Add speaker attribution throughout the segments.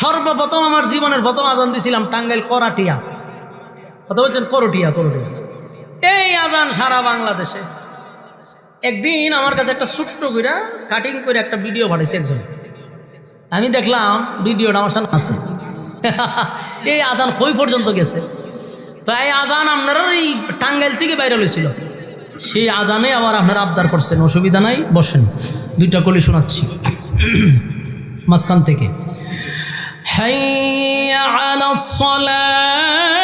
Speaker 1: সর্বপ্রথম আমার জীবনের প্রথম আজান দিয়েছিলাম টাঙ্গাইল করাটিয়া। কথা বলছেন? করটিয়া করটিয়া। এই আজান সারা বাংলাদেশে। একদিন আমার কাছে একটা ছোট্ট করে কাটিং করে একটা ভিডিও পাঠাইছে একজন। আমি দেখলাম ভিডিওটা আমার সামনে আছে। এই আজান কই পর্যন্ত গেছে? তো এই আজান আপনারা এই টাঙ্গাইল থেকে বাইরে হয়েছিল সেই আজানে আবার আপনারা আবদার করছেন, অসুবিধা নাই, বসেন। দুইটা কলি শোনাচ্ছি। মাঝখান থেকে। حي على الصلاة.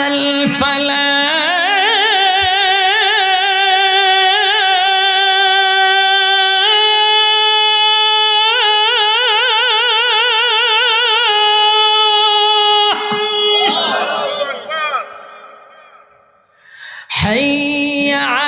Speaker 1: على الفلاح. حي على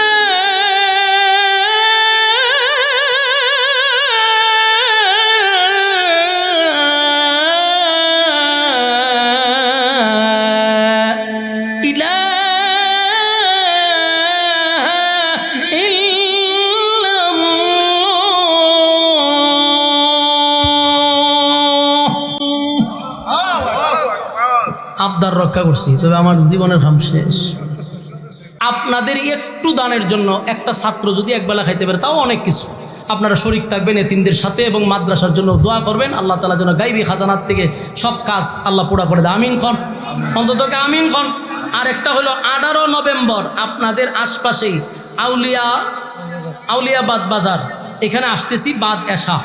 Speaker 1: আবদার রক্ষা করছি, তবে আমার জীবনের কাম শেষ। আপনাদের একটু দানের জন্য একটা ছাত্র যদি একবেলা খাইতে পারে, তাও অনেক কিছু। আপনারা শরিক থাকবেন এতিমদের সাথে এবং মাদ্রাসার জন্য দোয়া করবেন। আল্লাহ তালা যেন গাইবি খাজানার থেকে সব কাজ আল্লাহ পুরা করে দেয়। আমিন খন অন্তত আমিন খন আর একটা হলো আঠারো নভেম্বর, আপনাদের আশপাশেই আউলিয়া আউলিয়াবাদ বাজার। এখানে আসতেছি বাদ এসা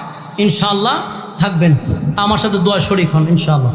Speaker 1: ইনশাল্লাহ থাকবেন। আমার সাথে দোয়া শরিক হন, ইনশাআল্লাহ।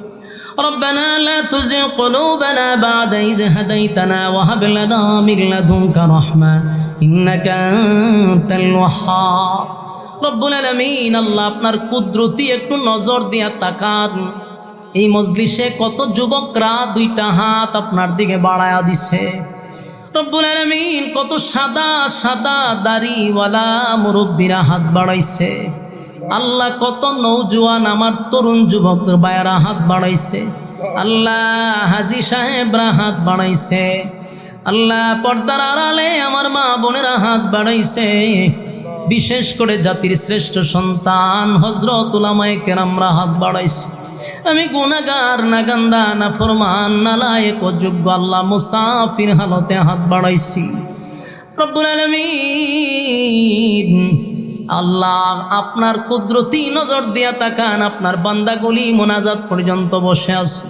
Speaker 1: ربنا لا تزغ قلوبنا بعد إذ هديتنا وهب لنا من لدنك رحمة إنك أنت الوهاب রব্বুল আলমিন আল্লাহ আপনার কুদরতি একটু নজর দিয়া তাকান এই মজলিসে কত যুবকরা দুইটা হাত আপনার দিকে বাড়ায়া দিছে রব্বুল আলমিন কত সাদা সাদা দাড়িওয়ালা মুরব্বীরা হাত বাড়াইছে আল্লাহ কত নৌজওয়ান আমার তরুণ যুবক বায়রা হাত বাড়াইছে। আল্লাহ হাজি সাহেবরা হাত বাড়াইছে। আল্লাহ পর্দার আড়ালে আমার মা বোনেরা হাত বাড়াইছে। বিশেষ করে জাতির শ্রেষ্ঠ সন্তান হজরত উলামায়ে কেরামরা হাত বাড়াইছে। আমি গুনাগার নাগান্দা না ফরমান নালায়ক অযোগ্য আল্লাহ মুসাফির হালতে হাত বাড়াইছি। রব্বুল আলমিন আল্লাহ আপনার কুদরতি নজর দিয়া তাকান, আপনার বান্দাগুলি মোনাজাত পর্যন্ত বসে আছে।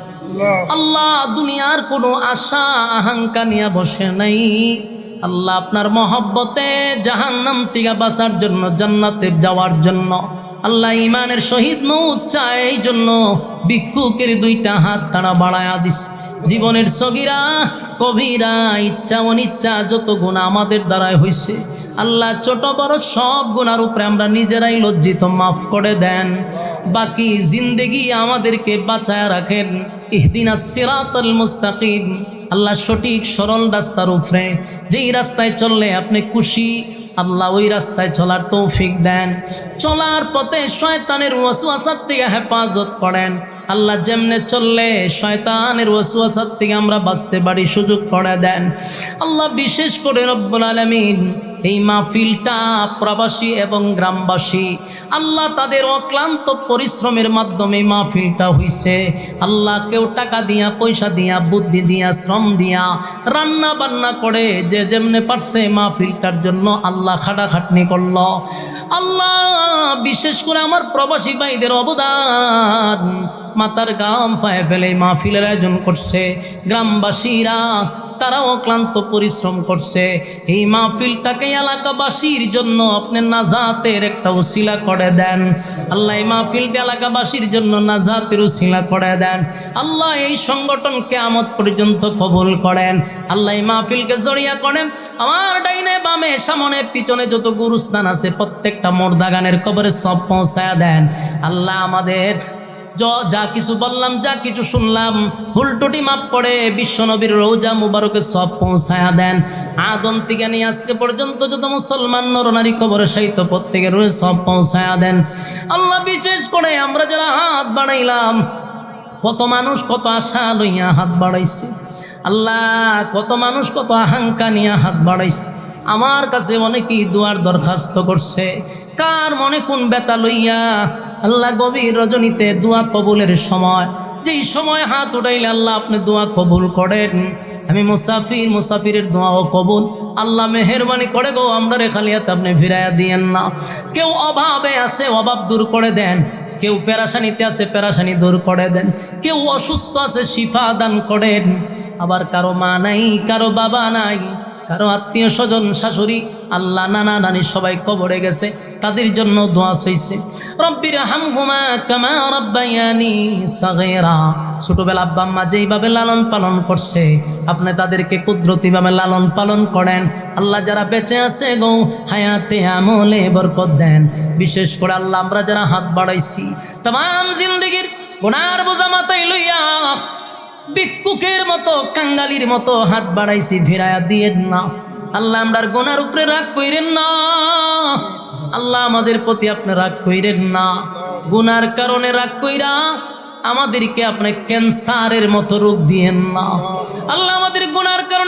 Speaker 1: আল্লাহ দুনিয়ার কোনো আশা আহাঙ্কা নিয়ে বসে নাই। আল্লাহ আপনার মহব্বতে জাহান্নাম থেকে বাঁচার জন্য, জান্নাতে যাওয়ার জন্য আল্লাহ ইমানের শহীদ মৌত চায় এই জন্য ভিক্ষুকের দুইটা হাত তারা বাড়ায়া দিস। জীবনের সগিরা, কবিরা, ইচ্ছা অনিচ্ছা, যত গুণা আমাদের দ্বারাই হয়েছে আল্লাহ ছোট বড় সব গুণার উপরে আমরা নিজেরাই লজ্জিত, মাফ করে দেন। বাকি জিন্দেগি আমাদেরকে বাঁচায় রাখেন। ইহদিনা সিরাতাল মুস্তাকিম। আল্লাহ সঠিক সরল রাস্তার উপরে, যেই রাস্তায় চললে আপনি খুশি আল্লাহ ওই রাস্তায় চলার তৌফিক দেন। চলার পথে শয়তানের ওয়াসওয়াসার থেকে হেফাজত করেন। আল্লাহ যেমনে চললে শয়তানের ওয়াসওয়াসার থেকে আমরা বাঁচতে পারি, সুযোগ করে দেন। আল্লাহ বিশেষ করে রব্বুল আলমিন এই মাহফিলটা প্রবাসী এবং গ্রামবাসী, আল্লাহ তাদের অক্লান্ত পরিশ্রমের মাধ্যমে মাহফিলটা হইছে। আল্লাহ কেউ টাকা দিয়া, পয়সা দিয়া, বুদ্ধি দিয়া, শ্রম দিয়া রান্না বান্না করে, যে যেমনে পারছে মাহফিলটার জন্য আল্লাহ খাটাখাটনি করল। আল্লাহ বিশেষ করে আমার প্রবাসী ভাইদের অবদান মাতার গাম পায়ে ফেলে মাহফিলের আয়োজন করছে। গ্রামবাসীরা তারাও ক্লান্ত পরিশ্রম করছে। এই মাহফিলটাকে এলাকাবাসীর জন্য আপনি নাজাতের একটা উসিলা করে দেন। আল্লাহ এই মাহফিলটা এলাকাবাসীর জন্য নাজাতের উসিলা করে দেন। আল্লাহ এই সংগঠনকে আমত পর্যন্ত কবুল করেন। আল্লাহ এই মাহফিলকে জড়িয়া করেন। আমার ডাইনে বামে সামনে পিছনে যত গুরুস্থান আছে, প্রত্যেকটা মোর্দাগানের কবরে সব পৌঁছায় দেন। আল্লাহ আমাদের য- কিছু বললাম, যা কিছু শুনলাম হুলটুটি মাপ করে বিশ্বনবীর রৌজা মুবারকে সব পৌঁছায়া দেন। আদম থেকে নিয়ে আজকে পর্যন্ত যত মুসলমান নরনারী কবরে সাহিত্য প্রত্যেকে রয়ে সব পৌঁছায়া দেন। আল্লাহ বিশেষ করে আমরা যারা হাত বাড়াইলাম, কত মানুষ কত আশা লইয়া হাত বাড়াইছে। আল্লাহ, কত মানুষ কত আহাঙ্কা নিয়ে হাত বাড়াইছে। আমার কাছে অনেকেই দুয়ার দরখাস্ত করছে। কার মনে কোন বেতা লইয়া আল্লাহ গভীর রজনীতে দোয়া কবুলের সময়, যেই সময় হাত উঠাইলে আল্লাহ আপনি দোয়া কবুল করেন। আমি মুসাফির, মুসাফিরের দোয়া ও কবুল। আল্লাহ মেহরবানি করে গো আমরা রেখালিয়াতে আপনি ফিরাইয়া দিয়েন না। কেউ অভাবে আছে, অভাব দূর করে দেন। কেউ প্যারাসানিতে আছে প্যারাসানি দূর করে দেন। কেউ অসুস্থ আছে, শিফা দান করেন। আবার কারও মা নাই, কারও বাবা নাই। কারও আত্মীয় স্বজন, শাশুড়ি, আল্লাহ, নানা, নানি সবাই কবরে গেছে, তাদের জন্য দোয়া সইছে রব্বির হামহুমা কামা রব্বায়ানি সাগেরা। ছোটবেলা আব্বা আম্মা যেইভাবে লালন পালন করছে, আপনি তাদেরকে কুদরতিভাবে লালন পালন করেন। আল্লাহ যারা বেঁচে আছে গো, হায়াতে আমলে বরকত দেন। বিশেষ করে আল্লাহ আমরা যারা হাত বাড়াইছি, তাম জিন্দগির গুনার বোঝা মাথায় ভিক্ষুকের মতো, কাঙ্গালির মতো হাত বাড়াইছি ফিরায়া দিয়ে না। আল্লাহ আমরার গোনার উপরে রাগ কইরেন না। আল্লাহ, আমাদের প্রতি আপনি রাগ কইরেন না। গুনার কারণে রাগ কইরা আমাদেরকে আপনি ক্যান্সারের মতো রোগ দিয়েন না। আল্লাহ, আমাদের গুনার কারণে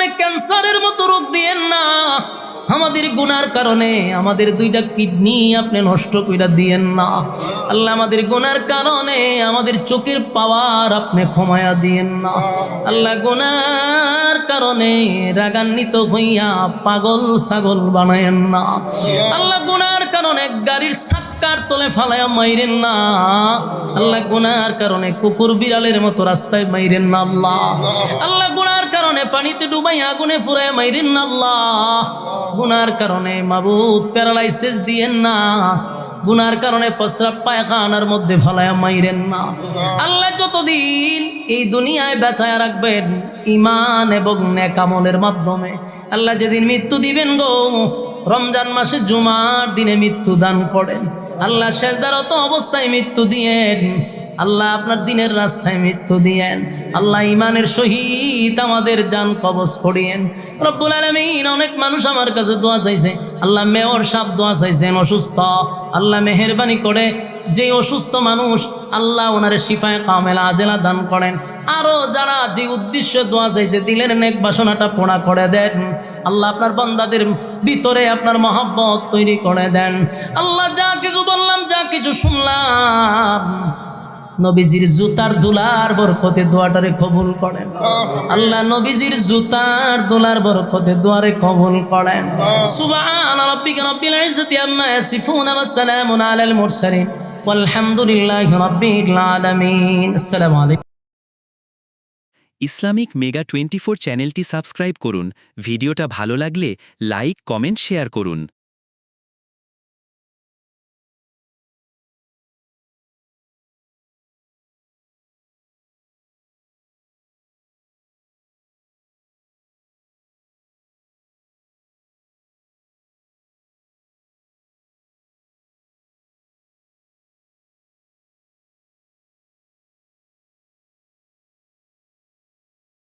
Speaker 1: আমাদের গুনার কারণে আমাদের দুইটা কিডনি আপনি নষ্ট করে দিয়েন না। আল্লাহ আমাদের গুনার কারণে আমাদের চোখের পাওয়ার আপনি ক্ষমায়া দিয়েন না। আল্লাহ গুনার কারণে রাগান্বিত হইয়া পাগল ছাগল বানায়েন না। আল্লাহ গুনার কারণে গাড়ির সাক্কার তলে ফালায়া মাইরেন না? আল্লাহ গুনার কারণে কুকুর বিড়ালের মতো রাস্তায় মাইরেন না আল্লাহ। আল্লাহ গুনার কারণে পানিতে ডুবাই আগুনে ফুরায় মাইরেন না আল্লাহ। গুনার কারণে মাবুদ প্যারালাইসিস দিয়েন না। গুনার কারণে প্রস্রাব পায়খানার মধ্যে ফালায়া মাইরেন না। আল্লাহ যতদিন এই দুনিয়ায় বেচায় রাখবেন ইমান এবং নেকামলের মাধ্যমে। আল্লাহ যেদিন মৃত্যু দিবেন গো, রমজান মাসে জুমার দিনে মৃত্যু দান করেন। আল্লাহ শেষদারত অবস্থায় মৃত্যু দিয়েন। আল্লাহ আপনার দিনের রাস্তায় মৃত্যু দিয়েন। আল্লাহ ইমানের সহিত আমাদের যান কবজ করিয়েন। রব্বুল আলমিন অনেক মানুষ আমার কাছে দোয়া চাইছে। আল্লাহ মেয়র সাপ দোয়া চাইছেন, অসুস্থ। আল্লাহ মেহরবানি করে যে অসুস্থ মানুষ আল্লাহ ওনারে শিফায় কামেলা, আজেলা দান করেন। আরও যারা যে উদ্দেশ্য দোয়া চাইছে, দিলের নেক বাসনাটা পোড়া করে দেন। আল্লাহ আপনার বন্দাদের ভিতরে আপনার মহাব্বত তৈরি করে দেন। আল্লাহ যা কিছু বললাম, যা কিছু শুনলাম নবীজির জুতার দুলার বরকতে দোয়াটারে কবুল করেন। আল্লাহ নবীজির জুতার দুলার বরকতে দোয়ারে কবুল করেন। সুবহান রাব্বিকা রাব্বিল ইজ্জাতি আম্মা ইয়াসিফুন ওয়া সালামুন আলাল মুরসালিন। ওয়ালহামদুলিল্লাহি রাব্বিল আলামিন। আসসালামু আলাইকুম।
Speaker 2: ইসলামিক মেগা টোয়েন্টি চ্যানেলটি সাবস্ক্রাইব করুন। ভিডিওটা ভালো লাগলে লাইক, কমেন্ট, শেয়ার করুন।